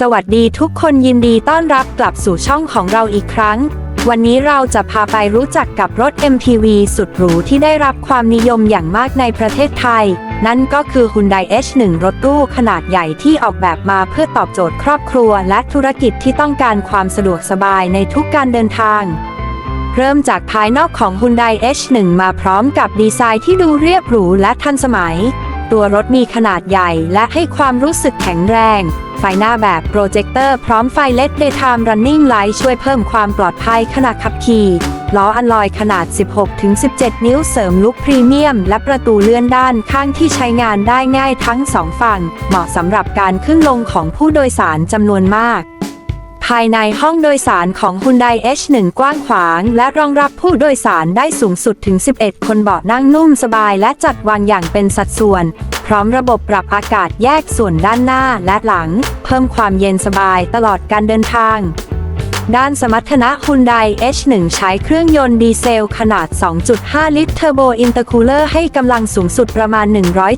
สวัสดีทุกคนยินดีต้อนรับกลับสู่ช่องของเราอีกครั้ง วันนี้เราจะพาไปรู้จักกับรถ MPV สุดหรูที่ได้รับความนิยมอย่างมากในประเทศไทย นั่นก็คือ Hyundai H1 รถตู้ขนาดใหญ่ที่ออกแบบมาเพื่อตอบโจทย์ครอบครัวและธุรกิจที่ต้องการความสะดวกสบายในทุกการเดินทาง เริ่มจากภายนอกของ Hyundai H1 มาพร้อมกับดีไซน์ที่ดูเรียบหรูและทันสมัย ตัวรถมีขนาดใหญ่และให้ความรู้สึกแข็งแรง ฟหน้าแบบโปรเจคเตอร์พร้อมไฟ LED Daytime Running Light ช่วยเพิ่มความปลอดภัยขณะขับขี่ ล้ออันลอยขนาด 16-17 นิ้วเสริมลุคพรีเมียม และประตูเลื่อนด้านข้างที่ใช้งานได้ง่ายทั้งสองฝั่ง เหมาะสำหรับการขึ้นลงของผู้โดยสารจำนวนมาก ภายในห้องโดยสารของ Hyundai H1 กว้างขวาง และรองรับผู้โดยสารได้สูงสุดถึง 11 คนเบาะนั่งนุ่มสบายและจัดวางอย่างเป็นสัดส่วน พร้อมระบบปรับอากาศแยกส่วนด้านหน้าและหลัง เพิ่มความเย็นสบายตลอดการเดินทาง ด้านสมรรถนะ Hyundai H1 ใช้เครื่องยนต์ดีเซลขนาด 2.5 ลิตรเทอร์โบอินเตอร์คูลเลอร์ให้กำลังสูงสุดประมาณ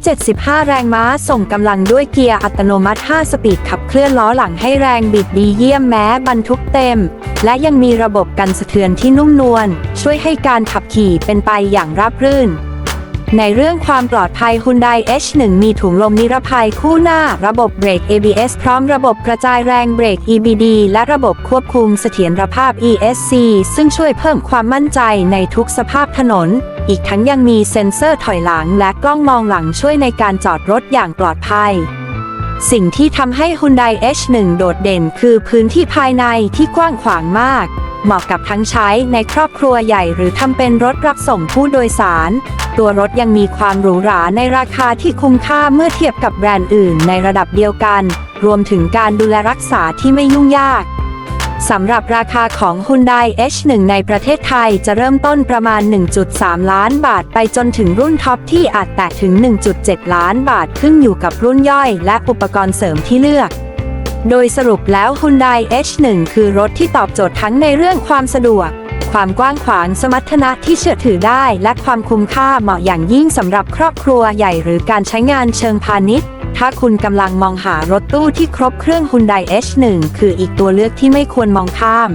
175 แรงม้า ส่งกำลังด้วยเกียร์อัตโนมัติ 5 สปีดขับเคลื่อนล้อหลังให้แรงบิดดีเยี่ยมแม้บรรทุกเต็ม และยังมีระบบกันสะเทือนที่นุ่มนวลช่วยให้การขับขี่เป็นไปอย่างราบรื่น ในเรื่องความปลอดภัย Hyundai H1 มีถุงลมนิรภัยคู่หน้า ระบบเบรก ABS พร้อมระบบกระจายแรงเบรก EBD และระบบควบคุมเสถียรภาพ ESC ซึ่งช่วยเพิ่มความมั่นใจในทุกสภาพถนน อีกทั้งยังมีเซ็นเซอร์ถอยหลังและกล้องมองหลังช่วยในการจอดรถอย่างปลอดภัยสิ่งที่ทำให้ Hyundai H1 โดดเด่นคือพื้นที่ภายในที่กว้างขวางมาก เหมาะกับทั้งใช้ในครอบครัวใหญ่หรือทำเป็นรถรับส่งผู้โดยสาร ตัวรถยังมีความหรูหราในราคาที่คุ้มค่าเมื่อเทียบกับแบรนด์อื่นในระดับเดียวกัน รวมถึงการดูแลรักษาที่ไม่ยุ่งยากสำหรับราคาของ Hyundai H1 ในประเทศไทยจะเริ่มต้นประมาณ 1.3 ล้านบาทไปจนถึงรุ่นท็อปที่อาจแตะถึง 1.7 ล้านบาทขึ้นอยู่กับรุ่นย่อยและอุปกรณ์เสริมที่เลือก โดยสรุปแล้ว Hyundai H1 คือรถที่ตอบโจทย์ทั้งในเรื่องความสะดวก ความกว้างขวางสมรรถนะที่เชื่อถือได้ และความคุ้มค่าเหมาะอย่างยิ่งสำหรับครอบครัวใหญ่หรือการใช้งานเชิงพาณิชย์ถ้าคุณกำลังมองหารถตู้ที่ครบเครื่อง Hyundai H1 คืออีกตัวเลือกที่ไม่ควรมองข้าม